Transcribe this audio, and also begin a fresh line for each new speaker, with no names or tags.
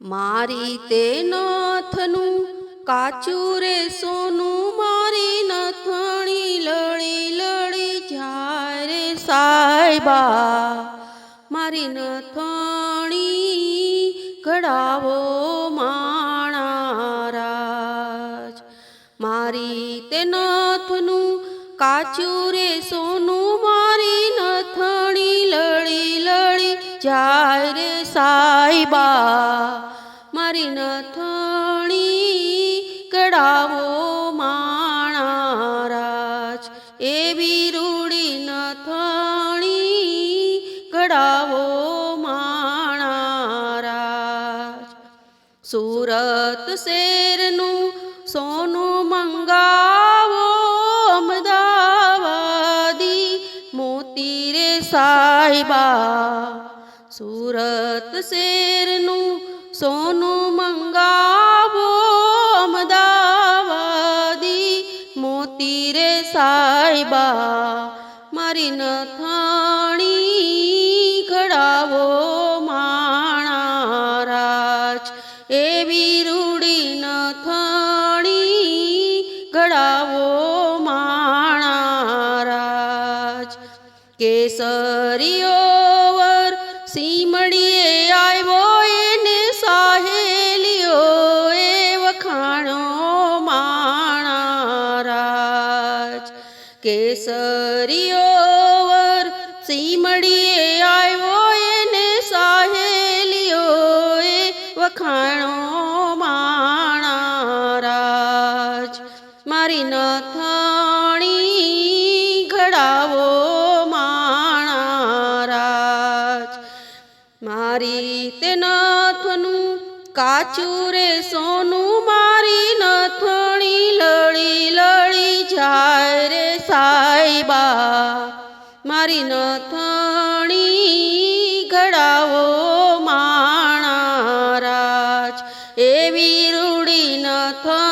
મારી તે નાથનું કાચું રે સોનું, મારી નથણી લળી લળી જાય રે સાહેબા. મારી નથણી ઘડાવો માણારાજ મારી તે નાથનું કાચું રે સોનું, મારી નથણી જાય રે સાઈબા, મારી નથણી કડાવો માણારાજ. એવી રૂડી નથણી કડાવો માણારાજ. સુરત શેરનું સોનું મંગાવો, અમદાવાદી મોતી રે સાહેબા સુરત શેરનું સોનું મંગાવો, અમદાવાદી મોતી રે સાહેબા, મારી નથાણી ઘડાવો માણારાજ. એવી રૂડી નથાણી ઘડાવો માણારાજ. કેસરીઓવર કેસરીઓવર સીમડીએ આવ્યો એને સાહેલીઓ એ વખાણો માણારાજ મારી નથાણી ઘડાવો માણારાજ મારી તે નથનું કાચું રે સોનું, મારી નથણી લળી લળી મારી નથણી ઘડાવો માણારાજ એવી રૂડી નથણી